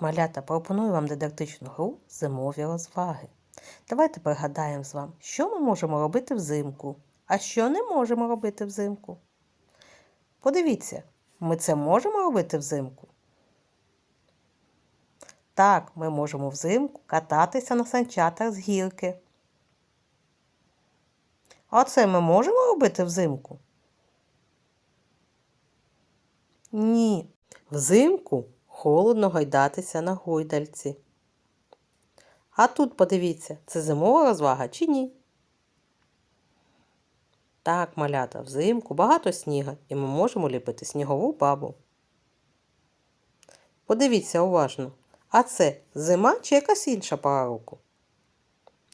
Малята пропоную вам дидактичну гру зимові розваги. Давайте пригадаємо з вами, що ми можемо робити взимку, а що не можемо робити взимку. Подивіться, ми це можемо робити взимку. Так, ми можемо взимку кататися на санчатах з гірки. А це ми можемо робити взимку? Ні. Взимку холодно гойдатися на гойдальці. А тут подивіться, це зимова розвага чи ні? Так, малята, взимку багато сніга, і ми можемо ліпити снігову бабу. Подивіться уважно, а це зима чи якась інша пора року?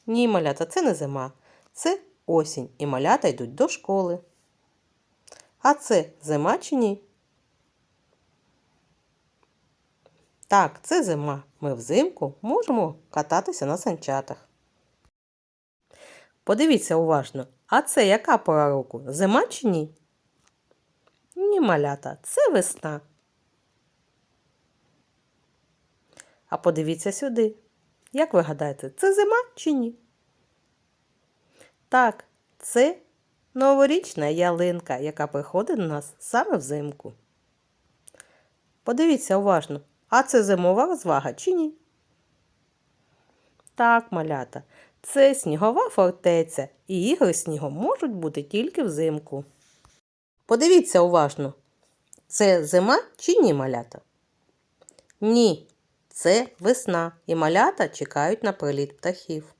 Ні, малята, це не зима, це осінь, і малята йдуть до школи. А це зима чи ні? Так, це зима. Ми взимку можемо кататися на санчатах. Подивіться уважно, а це яка пора року? Зима чи ні? Ні, малята, це весна. А подивіться сюди. Як ви гадаєте, це зима чи ні? Так, це новорічна ялинка, яка приходить до нас саме взимку. Подивіться уважно, а це зимова розвага чи ні? Так, малята, це снігова фортеця, і ігри снігом можуть бути тільки взимку. Подивіться уважно, це зима чи ні малята? Ні, це весна, і малята чекають на приліт птахів.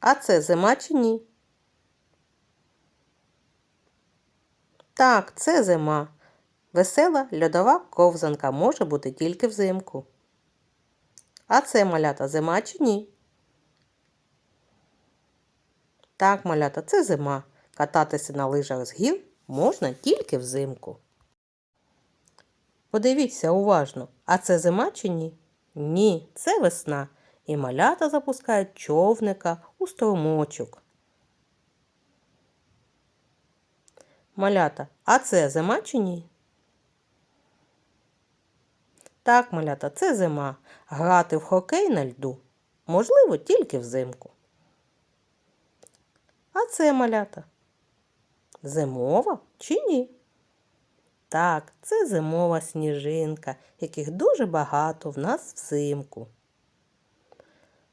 А це зима чи ні? Так, це зима. Весела льодова ковзанка може бути тільки взимку. А це малята зима чи ні? Так, малята, це зима. Кататися на лижах з гір можна тільки взимку. Подивіться уважно, а це зима чи ні? Ні, це весна. І малята запускають човника у струмочок. Малята, а це зима чи ні? Так, малята, це зима. Грати в хокей на льду можливо тільки взимку. А це малята? Зимова чи ні? Так, це зимова сніжинка, яких дуже багато в нас взимку.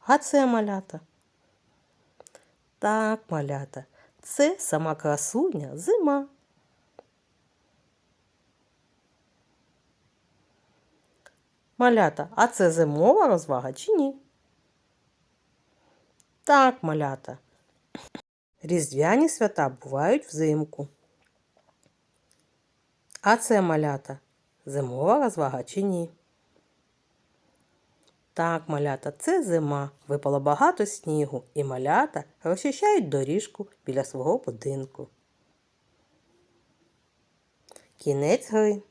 А це малята? Так, малята, це сама красуня зима. Малята, а це зимова розвага чи ні? Так, малята. Різдвяні свята бувають взимку. А це малята зимова розвага чи ні? Так, малята, це зима. Випало багато снігу, і малята розчищають доріжку біля свого будинку. Кінець гри.